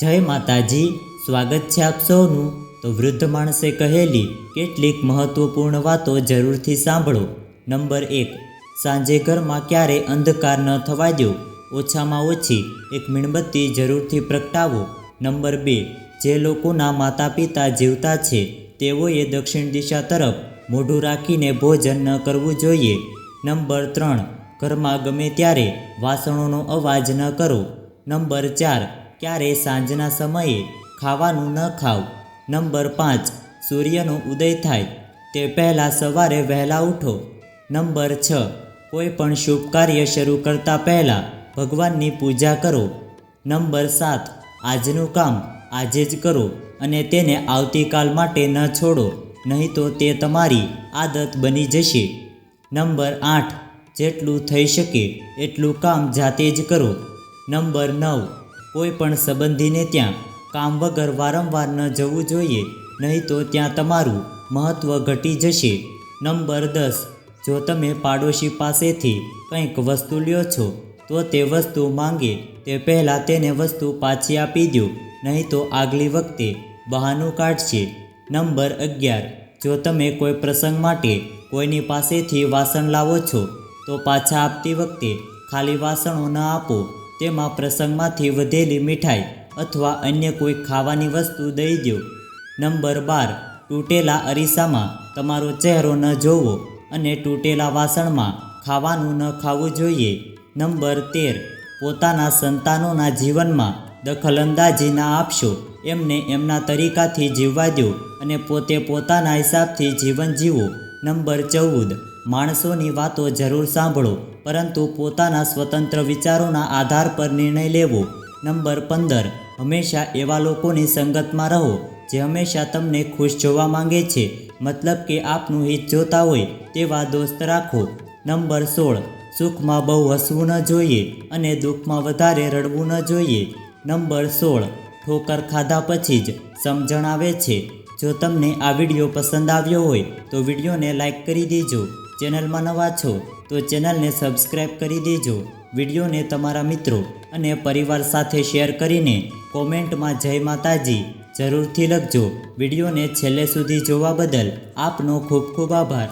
જય માતાજી, સ્વાગત છે આપ સૌનું. તો વૃદ્ધ માણસે કહેલી, કેટલીક મહત્વપૂર્ણ વાતો જરૂરથી સાંભળો. નંબર એક, સાંજે ઘરમાં ક્યારે અંધકાર ન થવા દો. ઓછામાં ઓછી એક મીણબત્તી જરૂરથી પ્રગટાવો. નંબર બે, જે લોકોના માતા પિતા જીવતા છે, તેઓએ દક્ષિણ દિશા તરફ મોઢું રાખીને ભોજન ન કરવું જોઈએ. નંબર ત્રણ, ઘરમાં ગમે ત્યારે વાસણોનો અવાજ ન કરો. નંબર ચાર ક્યારે સાંજના સમયે ખાવાનું ન ખાવ. નંબર પાંચ, સૂર્યનો ઉદય થાય. તે પહેલાં સવારે વહેલા ઉઠો. નંબર છ, કોઈ પણ શુભ કાર્ય શરૂ કરતા પહેલાં ભગવાનની પૂજા કરો. નંબર સાત, આજનું કામ આજે જ કરો અને તેને આવતીકાલ માટે ન છોડો, નહીં તો તે તમારી આદત બની જશે. નંબર આઠ, જેટલું થઈ શકે એટલું કામ જાતે જ કરો. નંબર નવ કોઈ પણ સંબંધીને ત્યાં કામ વગર વારંવાર ન જવું જોઈએ, નહીં તો ત્યાં તમારું મહત્ત્વ ઘટી જશે. નંબર દસ, જો તમે પાડોશી પાસેથી કંઈક વસ્તુ લ્યો છો, તો તે વસ્તુ માંગે, તે પહેલાં તેને વસ્તુ પાછી આપી દો, નહીં તો આગલી વખતે બહાનું કાઢશે. નંબર અગિયાર, જો તમે કોઈ પ્રસંગ માટે કોઈની પાસેથી વાસણ લાવો છો, તો પાછા આપતી વખતે ખાલી વાસણો ન આપો. તેમાં પ્રસંગમાંથી વધેલી મીઠાઈ અથવા અન્ય કોઈ ખાવાની વસ્તુ દઈ દો નંબર બાર, તૂટેલા અરીસામાં તમારો ચહેરો ન જોવો અને તૂટેલા વાસણમાં ખાવાનું ન ખાવું જોઈએ. નંબર તેર, પોતાના સંતાનોના જીવનમાં દખલઅંદાજી ના આપશો. એમને એમના તરીકાથી જીવવા દો અને પોતે પોતાના હિસાબથી જીવન જીવો. નંબર ચૌદ, માણસોની વાતો જરૂર સાંભળો. પરંતુ પોતાના સ્વતંત્ર વિચારોના આધાર પર નિર્ણય લેવો. નંબર પંદર. હંમેશા એવા લોકોની સંગતમાં રહો, જે હંમેશા તમને ખુશ જોવા માંગે છે. મતલબ કે આપનું હિત જોતા હોય તેવા દોસ્ત રાખો. નંબર સોળ. સુખમાં બહુ હસવું ન જોઈએ અને દુઃખમાં વધારે રડવું ન જોઈએ. નંબર સોળ. ઠોકર ખાધા પછી જ સમજણ આવે છે. જો તમને આ વીડિયો પસંદ આવ્યો હોય તો વિડીયોને લાઇક કરી દેજો. ચેનલમાં નવા છો, તો ચેનલને સબસ્ક્રાઈબ કરી દેજો. વિડીયોને તમારા મિત્રો અને પરિવાર સાથે શેર કરીને કોમેન્ટમાં જય માતાજી જરૂરથી લખજો. વિડીયોને છેલ્લે સુધી જોવા બદલ આપનો ખૂબ ખૂબ આભાર.